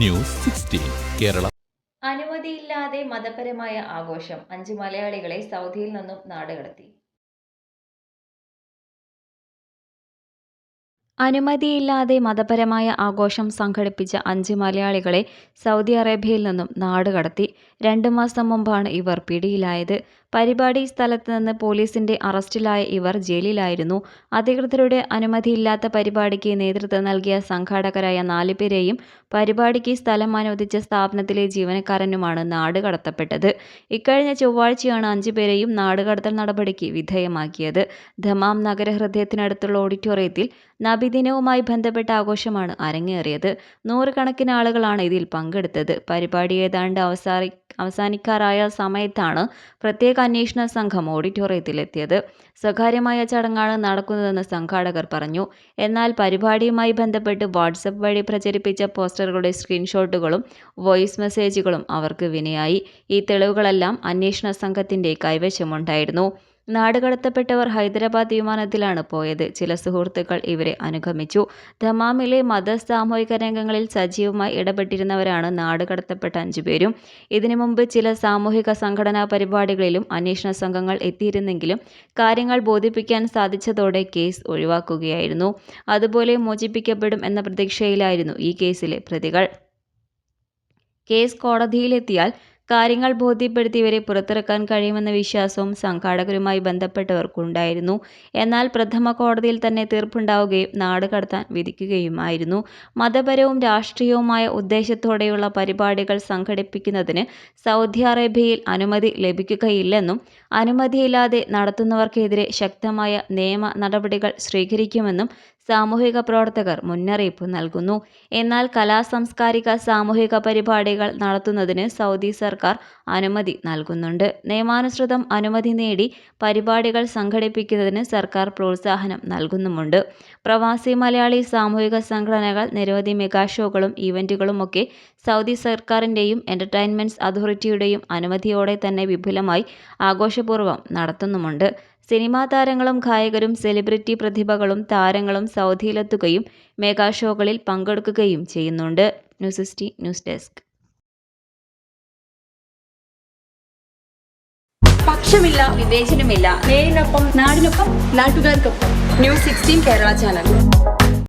News sixteen Kerala. അനുമതിയില്ലാതെ മതപരമായ ആഘോഷം അഞ്ച് മലയാളികളെ സൗദിയിൽ നിന്നും നാടുകടത്തി. അനുമതിയില്ലാതെ മതപരമായ ആഘോഷം സംഘടിപ്പിച്ച അഞ്ച് മലയാളികളെ സൗദി അറേബ്യയിൽ നിന്നും നാടുകടത്തി. രണ്ട് മാസം മുമ്പാണ് ഇവർ പിടിയിലായത്. പരിപാടി സ്ഥലത്ത് നിന്ന് പോലീസിന്റെ അറസ്റ്റിലായ ഇവർ ജയിലിലായിരുന്നു. അധികൃതരുടെ അനുമതിയില്ലാത്ത പരിപാടിക്ക് നേതൃത്വം നൽകിയ സംഘാടകരായ നാലുപേരെയും പരിപാടിക്ക് സ്ഥലം അനുവദിച്ച സ്ഥാപനത്തിലെ ജീവനക്കാരനുമാണ് നാടുകടത്തപ്പെട്ടത് ഇക്കഴിഞ്ഞ ചൊവ്വാഴ്ചയാണ് അഞ്ചുപേരെയും നാടുകടത്തൽ നടപടിക്ക് വിധേയമാക്കിയത്. ദമാം നഗരഹൃദയത്തിനടുത്തുള്ള ഓഡിറ്റോറിയത്തിൽ നബിദിനവുമായി ബന്ധപ്പെട്ട ആഘോഷമാണ് അരങ്ങേറിയത്. നൂറുകണക്കിന് ആളുകളാണ് ഇതിൽ പങ്കെടുത്തത്. പരിപാടി ഏതാണ്ട് അവസാനി അവസാനിക്കാറായ സമയത്താണ് പ്രത്യേക അന്വേഷണ സംഘം ഓഡിറ്റോറിയത്തിലെത്തിയത്. സ്വകാര്യമായ ചടങ്ങാണ് നടക്കുന്നതെന്ന് സംഘാടകർ പറഞ്ഞു. എന്നാൽ പരിപാടിയുമായി ബന്ധപ്പെട്ട് വാട്സപ്പ് വഴി പ്രചരിപ്പിച്ച പോസ്റ്ററുകളുടെ സ്ക്രീൻഷോട്ടുകളും വോയിസ് മെസ്സേജുകളും അവർക്ക് വിനയായി. ഈ തെളിവുകളെല്ലാം അന്വേഷണ സംഘത്തിന്റെ കൈവശമുണ്ടായിരുന്നു. നാടുകടത്തപ്പെട്ടവർ ഹൈദരാബാദ് വിമാനത്തിലാണ് പോയത്. ചില സുഹൃത്തുക്കൾ ഇവരെ അനുഗമിച്ചു. ദമാമിലെ മത സാമൂഹിക രംഗങ്ങളിൽ സജീവമായി ഇടപെട്ടിരുന്നവരാണ് നാടുകടത്തപ്പെട്ട അഞ്ചുപേരും ഇതിനു മുമ്പ് ചില സാമൂഹിക സംഘടനാ പരിപാടികളിലും അന്വേഷണ സംഘങ്ങൾ എത്തിയിരുന്നെങ്കിലും കാര്യങ്ങൾ ബോധിപ്പിക്കാൻ സാധിച്ചതോടെ കേസ് ഒഴിവാക്കുകയായിരുന്നു. അതുപോലെ മോചിപ്പിക്കപ്പെടും എന്ന പ്രതീക്ഷയിലായിരുന്നു ഈ കേസിലെ പ്രതികൾ. കേസ് കോടതിയിലെത്തിയാൽ കാര്യങ്ങൾ ബോധ്യപ്പെടുത്തി ഇവരെ പുറത്തിറക്കാൻ കഴിയുമെന്ന വിശ്വാസവും സംഘാടകരുമായി ബന്ധപ്പെട്ടവർക്കുണ്ടായിരുന്നു. എന്നാൽ പ്രഥമ കോടതിയിൽ തന്നെ തീർപ്പുണ്ടാവുകയും നാട് കടത്താൻ വിധിക്കുകയുമായിരുന്നു. മതപരവും രാഷ്ട്രീയവുമായ ഉദ്ദേശത്തോടെയുള്ള പരിപാടികൾ സംഘടിപ്പിക്കുന്നതിന് സൗദി അറേബ്യയിൽ അനുമതി ലഭിക്കുകയില്ലെന്നും അനുമതിയില്ലാതെ നടത്തുന്നവർക്കെതിരെ ശക്തമായ നിയമ നടപടികൾ സ്വീകരിക്കുമെന്നും സാമൂഹിക പ്രവർത്തകർ മുന്നറിയിപ്പ് നൽകുന്നു. എന്നാൽ കലാ സാംസ്കാരിക സാമൂഹിക പരിപാടികൾ നടത്തുന്നതിന് സൗദി സർക്കാർ അനുമതി നൽകുന്നുണ്ട്. നിയമാനുസൃതം അനുമതി നേടി പരിപാടികൾ സംഘടിപ്പിക്കുന്നതിന് സർക്കാർ പ്രോത്സാഹനം നൽകുന്നുമുണ്ട്. പ്രവാസി മലയാളി സാമൂഹിക സംഘടനകൾ നിരവധി മെഗാ ഷോകളും ഇവന്റുകളുമൊക്കെ സൗദി സർക്കാരിന്റെയും എന്റർടൈൻമെന്റ്സ് അതോറിറ്റിയുടെയും അനുമതിയോടെ തന്നെ വിപുലമായി ആഘോഷപൂർവം നടത്തുന്നുമുണ്ട്. സിനിമാ താരങ്ങളും ഗായകരും സെലിബ്രിറ്റി പ്രതിഭകളും താരങ്ങളും സൗദിയിലെത്തുകയും മെഗാ ഷോകളിൽ പങ്കെടുക്കുകയും ചെയ്യുന്നുണ്ട്. News sixty news desk. പക്ഷമില്ല വിവേചനമില്ല. നേരിനൊപ്പം നാടിനൊപ്പം നാട്ടുകാർക്കൊപ്പം. News sixteen Kerala channel.